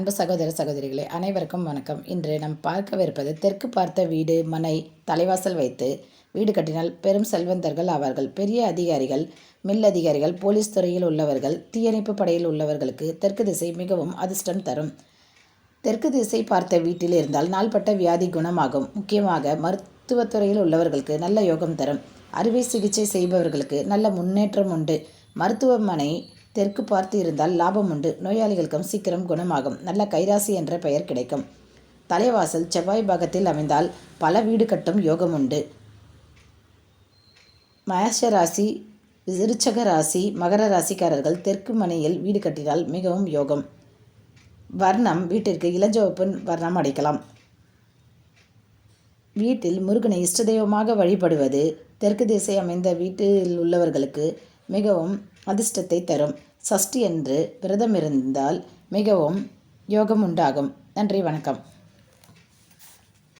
அன்பு சகோதர சகோதரிகளே அனைவருக்கும் வணக்கம். இன்று நாம் பார்க்கவிருப்பது தெற்கு பார்த்த வீடு மனை தலைவாசல் வைத்து வீடு கட்டினால் பெரும் செல்வந்தர்கள் ஆவார்கள். பெரிய அதிகாரிகள் மில் அதிகாரிகள் போலீஸ் துறையில் உள்ளவர்கள் தீயணைப்பு படையில் உள்ளவர்களுக்கு தெற்கு திசை மிகவும் அதிர்ஷ்டம் தரும். தெற்கு திசை பார்த்த வீட்டில் இருந்தால் நாள்பட்ட வியாதி குணமாகும். முக்கியமாக மருத்துவத்துறையில் உள்ளவர்களுக்கு நல்ல யோகம் தரும். அறுவை சிகிச்சை செய்பவர்களுக்கு நல்ல முன்னேற்றம் உண்டு. மருத்துவமனை தெற்கு பார்த்து இருந்தால் லாபம் உண்டு. நோயாளிகளுக்கும் சீக்கிரம் குணமாகும். நல்ல கைராசி என்ற பெயர் கிடைக்கும். தலைவாசல் செவ்வாய் பாகத்தில் அமைந்தால் பல வீடு கட்டும் யோகம் உண்டு. மேஷ ராசி விருச்சக ராசி மகர ராசிக்காரர்கள் தெற்கு மனையில் வீடு கட்டினால் மிகவும் யோகம். வர்ணம் வீட்டிற்கு இளஞ்சவப்பு வர்ணம் அடைக்கலாம். வீட்டில் முருகனை இஷ்ட தெய்வமாக வழிபடுவது தெற்கு திசை அமைந்த வீட்டில் உள்ளவர்களுக்கு மிகவும் அதிர்ஷ்டத்தை தரும். சஷ்டி என்று விரதம் இருந்தால் மிகவும் யோகம் உண்டாகும் நன்றி வணக்கம்.